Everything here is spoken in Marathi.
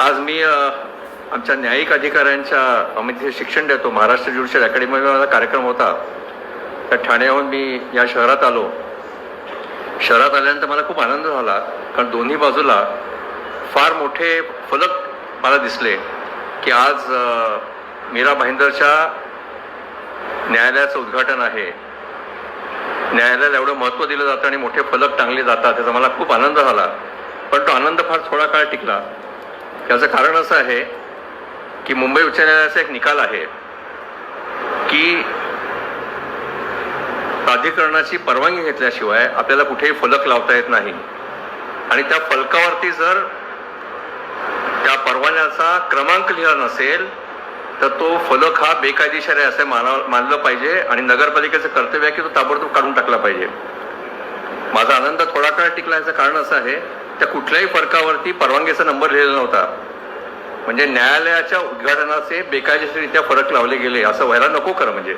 आज मी आमच्या न्यायिक अधिकाऱ्यांच्या आम्ही तिथे शिक्षण देतो. महाराष्ट्र ज्युडिशियल अकॅडमीमध्ये माझा कार्यक्रम होता. त्या ठाण्याहून मी या शहरात आलो. शहरात आल्यानंतर मला खूप आनंद झाला कारण दोन्ही बाजूला फार मोठे फलक मला दिसले की आज मीरा भाईंदरच्या न्यायालयाचं उद्घाटन आहे. न्यायालयाला एवढं महत्त्व दिलं जातं आणि मोठे फलक टांगले जातात त्याचा मला खूप आनंद झाला. पण तो आनंद फार थोडा काळ टिकला. त्याचं कारण असं आहे की मुंबई उच्च न्यायालयाचा एक निकाल आहे की प्राधिकरणाची परवानगी घेतल्याशिवाय आपल्याला कुठेही फलक लावता येत नाही. आणि त्या फलकावरती जर त्या परवान्याचा क्रमांक लिहिला नसेल तर तो फलक हा बेकायदेशीर आहे असं मानाव मानलं पाहिजे आणि नगरपालिकेचं कर्तव्य आहे की तो ताबडतोब काढून टाकला पाहिजे. माझा आनंद थोडा काळ टिकला याचं कारण असं आहे त्या कुठल्याही फरकावरती परवानगीचा नंबर लिहिलेला नव्हता. म्हणजे न्यायालयाच्या उद्घाटनाचे बेकायदेशीररित्या फरक लावले गेले असं व्हायला नको खरं म्हणजे.